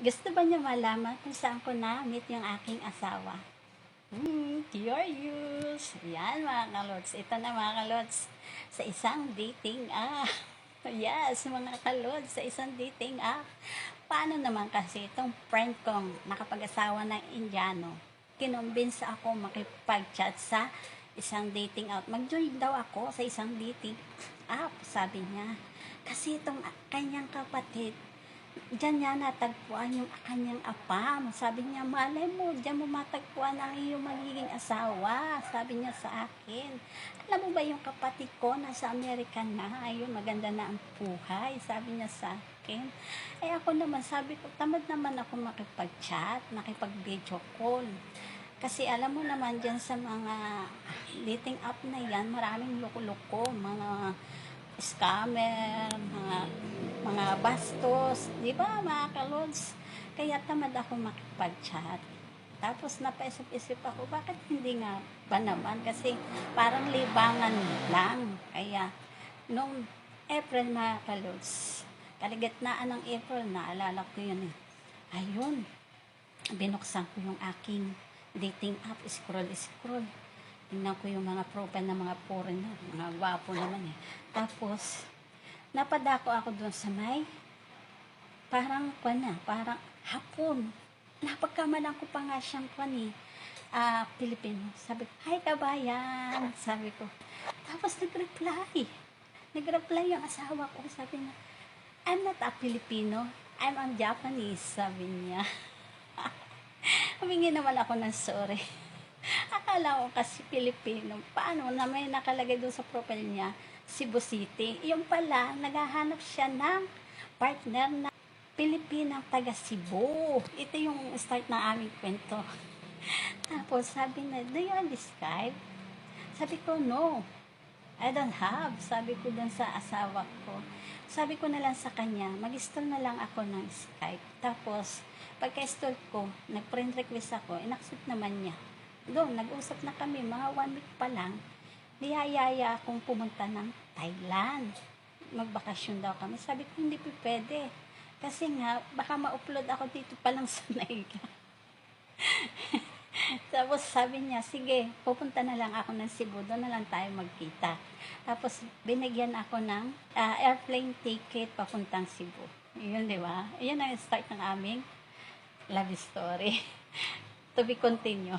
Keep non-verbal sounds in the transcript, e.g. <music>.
Gusto ba niya malaman kung saan ko na-meet yung aking asawa? Hmm, curious. Yan mga kalods. Ito na mga kalods. Sa isang dating ah. <laughs> Yes, mga kalods. Sa isang dating ah. Paano naman kasi itong friend kong nakapag-asawa ng Indiano, kinumbinsa ako makipag-chat sa isang dating out. Mag-join daw ako sa isang dating app, sabi niya. Kasi itong kanyang kapatid, Diyan niya natagpuan yung kanyang apam. Sabi niya, malay mo, diyan mo matagpuan ang iyong magiging asawa. Sabi niya sa akin. Alam mo ba yung kapatid ko nasa Amerika na, ayun, maganda na ang buhay. Sabi niya sa akin. Eh ako naman, sabi ko, tamad naman ako makipag-chat, makipag-video call. Kasi alam mo naman dyan sa mga dating app na yan, maraming loko-loko, mga scammer, mga mga bastos, di ba mga kalods? Kaya tamad ako makipag-chat. Tapos napaisip-isip ako, bakit hindi nga ba naman? Kasi parang libangan lang. Kaya nung April mga kalods, kaligitnaan ng April, naalala ko yun eh. Ayun, binuksan ko yung aking dating app, scroll, scroll. Tingnan ko yung mga profile ng mga foreigner, mga gwapo naman eh. Tapos, napadako ako doon sa may parang kwan na, parang hapon. Napagkamalan ko pa nga siyang kwan eh, ah, Pilipino. Sabi ko, hi kabayan, sabi ko. Tapos nag-reply. Nag-reply yung asawa ko, sabi niya, I'm not a Filipino, I'm a Japanese, sabi niya. <laughs> Humingi naman ako ng sorry. Akala ko kasi Pilipino. Paano na may nakalagay doon sa profile niya, Cebu City. Yung pala, naghahanap siya ng partner na Pilipinang taga Cebu. Ito yung start ng aming kwento. <laughs> Tapos sabi na, do you Skype? Sabi ko, no. I don't have. Sabi ko dun sa asawa ko. Sabi ko na lang sa kanya, mag-install na lang ako ng Skype. Tapos, pagka-install ko, nag-friend request ako, inaccept naman niya. Doon, nag-usap na kami, mga one week pa lang, niyayaya akong pumunta ng Thailand. Magbakasyon daw kami. Sabi ko, hindi pwede. Kasi nga, baka ma-upload ako dito pa lang <laughs> sa Naiga. Tapos sabi niya, sige, pupunta na lang ako ng Cebu, doon na lang tayo magkita. Tapos binigyan ako ng ah, airplane ticket papuntang Cebu. Yun, di ba? Yan ang start ng aming love story. <laughs> to be continue.